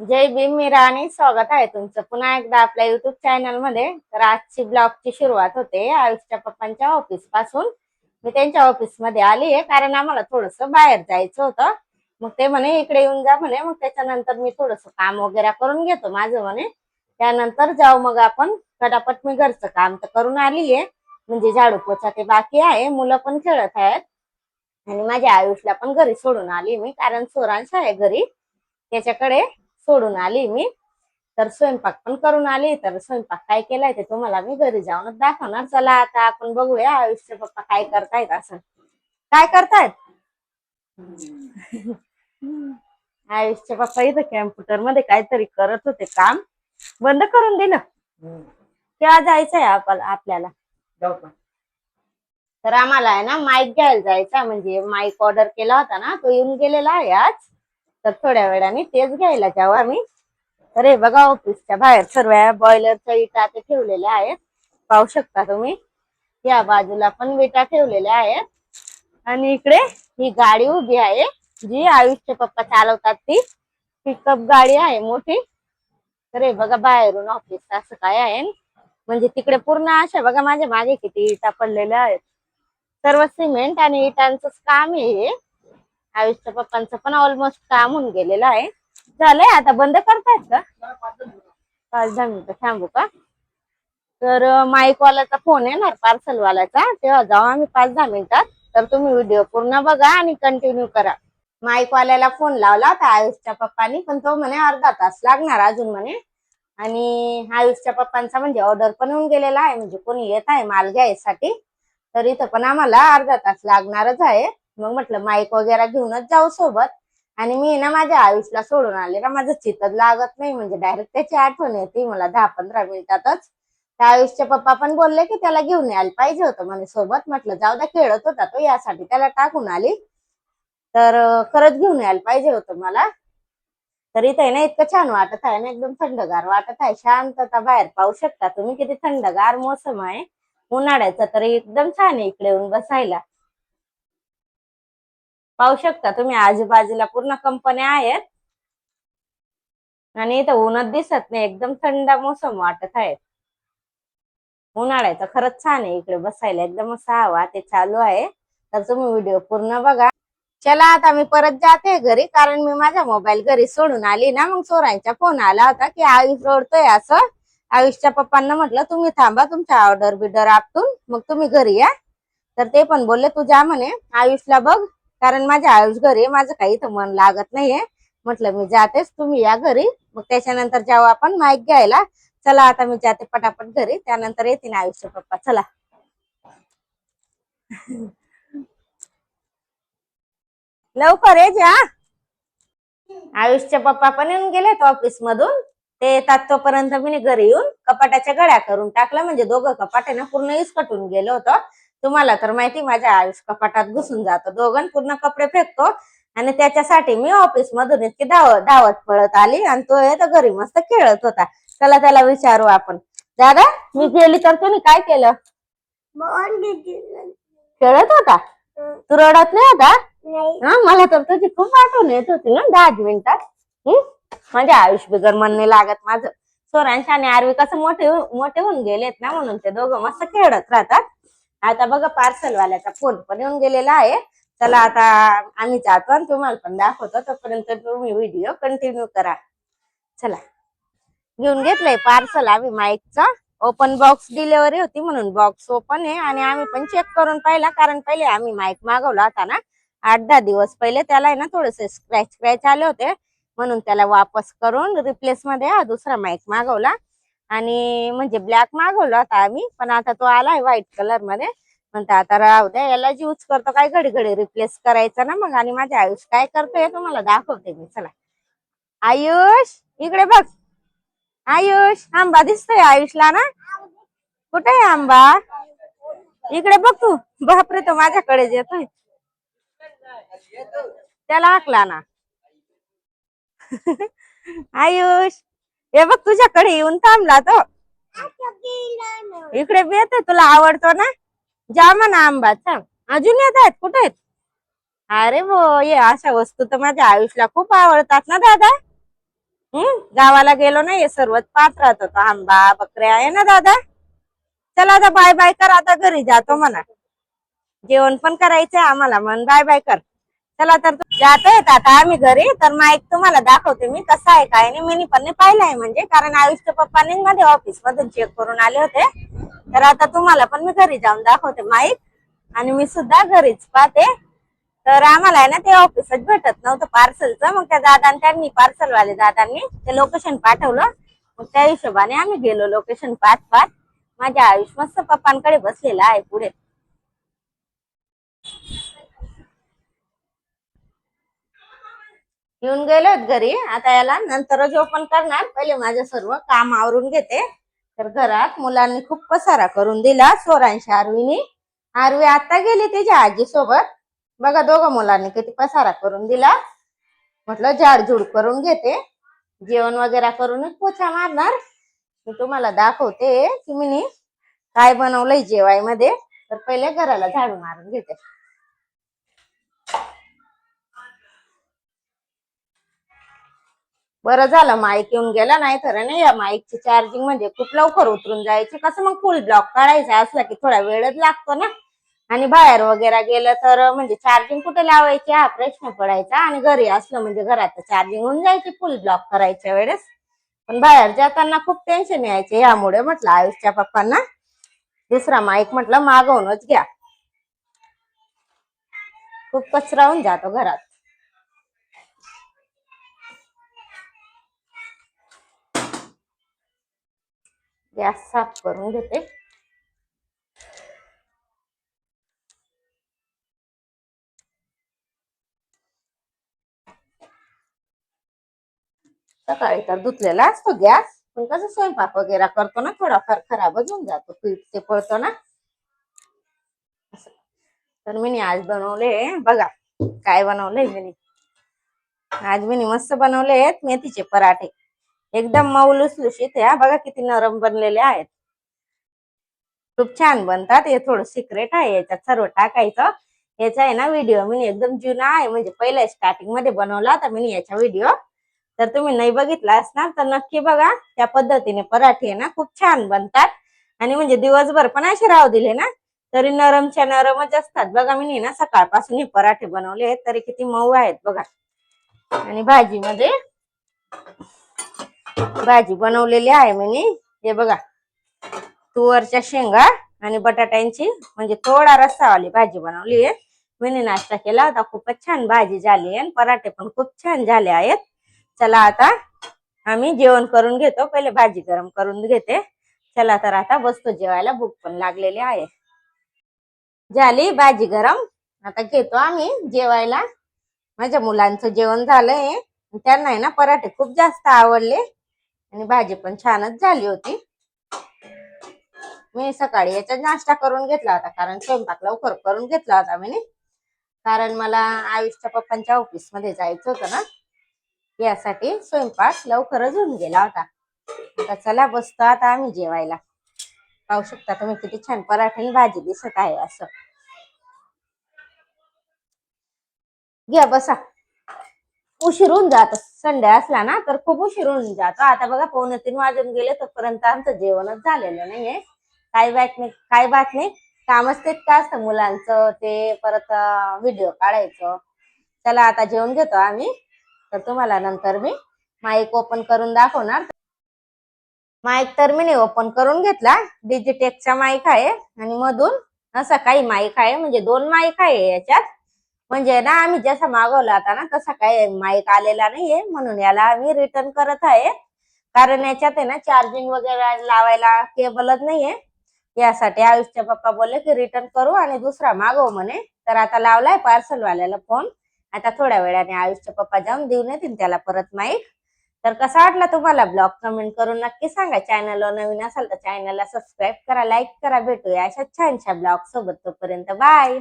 जय भीम मीरा आणि स्वागत आहे तुमचं पुन्हा एकदा आपल्या युट्यूब चॅनलमध्ये. तर आजची ब्लॉगची सुरुवात होते आयुषच्या पप्पांच्या ऑफिसपासून. मी त्यांच्या ऑफिसमध्ये आली आहे कारण आम्हाला थोडस बाहेर जायचं होतं. मग ते म्हणे इकडे येऊन जा म्हणे. मग त्याच्यानंतर मी थोडस काम वगैरे करून घेतो माझं म्हणे. त्यानंतर जाऊ मग आपण. पटापट मी घरचं काम तर करून आली आहे. म्हणजे झाडू पोचा ते बाकी आहे. मुलं पण खेळत आहेत. आणि माझ्या आयुषला पण घरी सोडून आली मी कारण सोरांश आहे घरी. त्याच्याकडे सोडून आली मी. तर स्वयंपाक पण करून आली. तर स्वयंपाक काय केलाय ते तुम्हाला मी घरी जाऊनच दाखवणार. चला आता आपण बघूया आयुषचे पप्पा काय करतायत असं. काय करतायत? आयुषचे पप्पा इथं कॅम्प्युटरमध्ये काहीतरी करत होते काम. बंद करून दिलं तेव्हा जायचंय आपण आपल्याला. तर आम्हाला आहे ना माईक घ्यायला जायचा म्हणजे माईक ऑर्डर केला होता ना तो येऊन गेलेला आहे आज. तर थोड्या वेळाने तेच घ्यायला जाऊ आम्ही. तर हे बघा ऑफिसच्या बाहेर सर्व बॉयलरच्या विटा ते ठेवलेल्या आहेत. पाहू शकता तुम्ही? या बाजूला पण विटा ठेवलेल्या आहेत. आणि इकडे ही गाडी उभी आहे जी आयुषचे पप्पा चालवतात ती. पिकअप गाडी आहे मोठी. तर हे बघा बाहेरून ऑफिस असं काय आहे. म्हणजे तिकडे पूर्ण अशा बघा माझ्या मागे किती इटा पडलेल्या आहेत. सर्व सिमेंट आणि इटांच काम आहे आयुषच्या पप्पांचं पण ऑलमोस्ट काम होऊन गेलेलं आहे. झालंय आता बंद करतायत का? पाच दहा मिनिटं थांबू का? तर माईकवाल्याचा फोन येणार ना पार्सलवाल्याचा तेव्हा जाऊ आम्ही पाच दहा मिनिटात. तर तुम्ही व्हिडिओ पूर्ण बघा आणि कंटिन्यू करा. माईकवाल्याला फोन लावला होता आयुषच्या पप्पानी पण तो म्हणे अर्धा तास लागणार अजून म्हणे. आणि आयुषच्या पप्पांचा म्हणजे ऑर्डर पण होऊन गेलेला आहे म्हणजे कोणी येत आहे माल घ्यायसाठी. तर इथं पण आम्हाला अर्धा तास लागणारच आहे. मग म्हटलं माईक वगैरे घेऊनच जाऊ सोबत. आणि मी ना माझ्या आयुषला सोडून आले ना माझं चितच लागत नाही म्हणजे डायरेक्ट त्याची आठवण येते मला दहा पंधरा मिनिटातच. त्या आयुषचे पप्पा पण बोलले की त्याला घेऊन यायला पाहिजे होतं म्हणे सोबत. म्हटलं जाऊ द्या खेळत होता तो यासाठी त्याला टाकून आली. तर खरंच घेऊन यायला पाहिजे होतं मला. तर इथे ना इतकं छान वाटत आहे ना एकदम थंडगार वाटत आहे. शांतता बाहेर पाहू शकता तुम्ही किती थंडगार मोसम आहे. उन्हाळ्याचा तरी एकदम छान आहे इकडे येऊन बसायला. पाहू शकता तुम्ही आजूबाजूला पूर्ण कंपन्या आहेत. आणि इथं उन्हात दिसत नाही एकदम थंड मोसम वाटत आहे. उन्हाळ्याचं खरंच छान आहे इकडे बसायला एकदम असा हवा ते चालू आहे. तर तुम्ही व्हिडिओ पूर्ण बघा. चला आता मी परत जाते घरी कारण मी माझा मोबाईल घरी सोडून आली ना मग चोरांचा फोन आला होता की आयुष रडतोय असं. आयुषच्या पप्पांना म्हटलं तुम्ही थांबा तुमच्या ऑर्डर बिडर आपटून मग तुम्ही घरी या. तर ते पण बोलले तू जा म्हणे आयुषला बघ. कारण माझ्या आयुष घरी माझं काही इथं मन लागत नाहीये. म्हटलं मी जातेच तुम्ही या घरी. मग त्याच्यानंतर जाऊ आपण माईक घ्यायला. चला आता मी जाते पटापट घरी. त्यानंतर येते ना आयुष्य पप्पा. चला. लवकर ये जा. आयुषचे पप्पा पण येऊन गेलेत ऑफिस मधून ते येतात तोपर्यंत मी घरी येऊन कपाटाच्या गळ्या करून टाकलं. म्हणजे दोघं कपाट आहे ना पूर्ण इसकटून गेलो होतं. तुम्हाला तर माहिती माझ्या आयुष कपाटात घुसून जातो. दोघं पूर्ण कपडे फेकतो आणि त्याच्यासाठी मी ऑफिस मधून इतकी धावत धावत पळत आली आणि तो तर घरी मस्त खेळत होता. चला त्याला विचारू आपण. दादा मी गेली तर तुम्ही काय केलं? खेळत होता? तू रडत नाही होता? हा मला तर तुझी खूप आठवण येत होती ना दहा मिनिटात? म्हणजे आयुष बिगर मन नाही लागत माझं. सोरांश आणि आरवी कसं मोठे हो- मोठे होऊन गेलेत ना म्हणून ते दोघं मस्त खेळत राहतात. आता बघा पार्सल वाल्याचा फोन पण येऊन गेलेला आहे. चला आता आम्ही जातो आणि तुम्हाला पण दाखवतो. तोपर्यंत तुम्ही व्हिडिओ कंटिन्यू करा. चला. घेऊन घेतलंय पार्सल आम्ही माईकचा. ओपन बॉक्स डिलेवरी होती म्हणून बॉक्स ओपन आहे. आणि आम्ही पण चेक करून पाहिला. कारण पहिले आम्ही माईक मागवला होता ना. आठ दहा दिवस पहिले त्याला आहे ना थोडेसे स्क्रॅच स्क्रॅच आले होते. म्हणून त्याला वापस करून रिप्लेस मध्ये हा दुसरा माईक मागवला. आणि म्हणजे ब्लॅक मागवला होता आम्ही पण आता तो आलाय व्हाईट कलरमध्ये. म्हणता आता राहू द्या याला यूज करतो काय घडी घडी रिप्लेस करायचं ना मग? आणि माझे आयुष काय करतोय तुम्हाला दाखवते मी चला. आयुष इकडे बघ. आयुष आंबा दिसतोय आयुषला ना? कुठे आहे आंबा? इकडे बघ तू. बापरे तो माझ्याकडे येतोय. त्याला हाकला ना. आयुष हे बघ तुझ्याकडे येऊन थांबला तो. इकडे बी तुला आवडतो ना? जा म्हणा आंबा सांग अजून येत आहेत? कुठे अरे वो ये अशा वस्तू तर माझ्या आयुषला खूप आवडतात ना दादा? हम्म गावाला गेलो नाही सर्वच पाहत राहत होतो आंबा बकऱ्या आहे ना दादा? चला आता बाय बाय कर आता घरी जातो म्हणा. जेवण पण करायचंय आम्हाला म्हण बाय बाय कर. चला तर जातोय आता आम्ही घरी. तर माईक तुम्हाला दाखवते मी कसं आहे काय नाही. मी पण नाही पाहिलंय म्हणजे. कारण आयुष्य पप्पाने मध्ये ऑफिस मधून चेक करून आले होते. तर आता तुम्हाला पण मी घरी जाऊन दाखवते माईक आणि मी सुद्धा घरीच पाहते. तर आम्हाला आहे ना ते ऑफिसच भेटत नव्हतं पार्सलचं मग त्या दादा त्यांनी पार्सल वाले दादांनी ते लोकेशन पाठवलं. मग त्या हिशोबाने आम्ही गेलो लोकेशन पाच पाच माझ्या आयुष मस्त पप्पांकडे बसलेला आहे पुढे. येऊन गेलोत घरी. आता याला नंतरच ओपन करणार पहिले माझं सर्व काम आवरून घेते. तर घरात मुलांनी खूप पसारा करून दिला चोरांशी आरवीनी. आरवी आता गेली त्याच्या आजी सोबत बघा दोघं मुलांनी किती पसारा करून दिला. म्हटलं झाडझूड करून घेते. जेवण वगैरे करूनच पोछा मारणार. मी तुम्हाला दाखवते की मी काय बनवलंय जेवायमध्ये. तर पहिले घराला झाडू मारून घेते. बरं झालं माईक येऊन गेला नाही तर नाही या माईकची चार्जिंग म्हणजे खूप लवकर उतरून जायची. कसं मग फुल ब्लॉक काढायचा असला की थोडा वेळच लागतो ना. आणि बाहेर वगैरे गेलं तर म्हणजे चार्जिंग कुठे लावायची? हा प्रश्न पडायचा. आणि घरी असलं म्हणजे घरात चार्जिंग होऊन जायची फुल ब्लॉक करायच्या वेळेस. पण बाहेर जाताना खूप टेन्शन यायचे. यामुळे म्हटलं आयुषच्या पप्पांना दुसरा माईक म्हटलं मागवूनच घ्या. खूप कचरा होऊन जातो घरात. गॅस साफ करून घेते. सकाळी तर धुतलेला असतो गॅस पण कसं स्वयंपाक वगैरे करतो ना थोडाफार खराबच होऊन जातो पीठ ते पळतो ना. तर मी आज बनवले बघा काय बनवलंय मी आज मी मस्त बनवले आहेत मेथीचे पराठे. एकदम मऊ लुसलुशीत या बघा किती नरम बनलेले आहेत. खूप छान बनतात. हे थोडं सिक्रेट आहे याच्यात सर्व टाकायचं. याचा आहे ना व्हिडिओ मी एकदम जुना आहे म्हणजे पहिल्या स्टार्टिंगमध्ये बनवला होता मी याचा व्हिडिओ तर तुम्ही नाही बघितला असणार तर नक्की बघा. त्या पद्धतीने पराठे आहे ना खूप छान बनतात. आणि म्हणजे दिवसभर पण असे राहू दिले ना तरी नरमच्या नरमच असतात. बघा मी ना सकाळपासून हे पराठे बनवले आहेत तरी किती मऊ आहेत बघा. आणि भाजीमध्ये भाजी बनवलेली आहे मी हे बघा. तुवरच्या शेंगा आणि बटाट्यांची म्हणजे थोडा रस्सावाली भाजी बनवली आहे. मी नाश्ता केला. होता खूपच छान भाजी झाली आहे पराठे पण खूप छान झाले आहेत. चला आता आम्ही जेवण करून घेतो. पहिले भाजी गरम करून घेते. चला तर आता बसतो जेवायला भूक पण लागलेली आहे. झाली भाजी गरम. आता घेतो आम्ही जेवायला. माझ्या मुलांचं जेवण झालंय. त्यांना आहे ना पराठे खूप जास्त आवडले. आणि भाजी पण छानच झाली होती. मी सकाळी याचा नाश्ता करून घेतला होता कारण स्वयंपाक लवकर करून घेतला होता मी कारण मला आयुषच्या पप्पांच्या ऑफिसमध्ये जायचं होतं ना. यासाठी स्वयंपाक लवकरच होऊन गेला होता. आता चला बसतो आता आम्ही जेवायला. पाहू शकता तुम्ही किती छान पराठे आणि भाजी दिसत आहे असं. घ्या बसा. उशीर होऊन जात. संडे असला ना तर खूप उशीर होऊन जातो. आता बघा पावणे तीन वाजून गेले तोपर्यंत आमचं जेवणच झालेलं नाहीये. काही बात नाही काही बात नाही. कामच तेच का असतं मुलांचं ते परत व्हिडिओ काढायचं. चला आता जेवण घेतो आम्ही. तर तुम्हाला नंतर मी माईक ओपन करून दाखवणार. माईक तर मी ओपन करून घेतला. डिजिटेकचा माईक आहे आणि मधून असा काही माईक आहे. म्हणजे दोन माईक आहे याच्यात. म्हणजे ना आम्ही जसा मागवला होता ना तसा काही माईक आलेला नाहीये. म्हणून याला आम्ही रिटर्न करत आहे. कारण याच्यात आहे ना चार्जिंग वगैरे लावायला केबलच नाहीये. यासाठी आयुषच्या पप्पा बोलले की रिटर्न करू आणि दुसरा मागव म्हणे. तर आता लावलाय पार्सल वाल्याला फोन आता थोड्या वेळाने आयुषच्या पप्पा जाऊन देऊन येतील त्याला परत माईक. तर कसा वाटला तुम्हाला ब्लॉग? कमेंट करून नक्की सांगा. चॅनलवर नवीन असाल तर चॅनलला सबस्क्राईब करा लाईक करा. भेटूया अशा छानशा ब्लॉग सोबत तोपर्यंत. बाय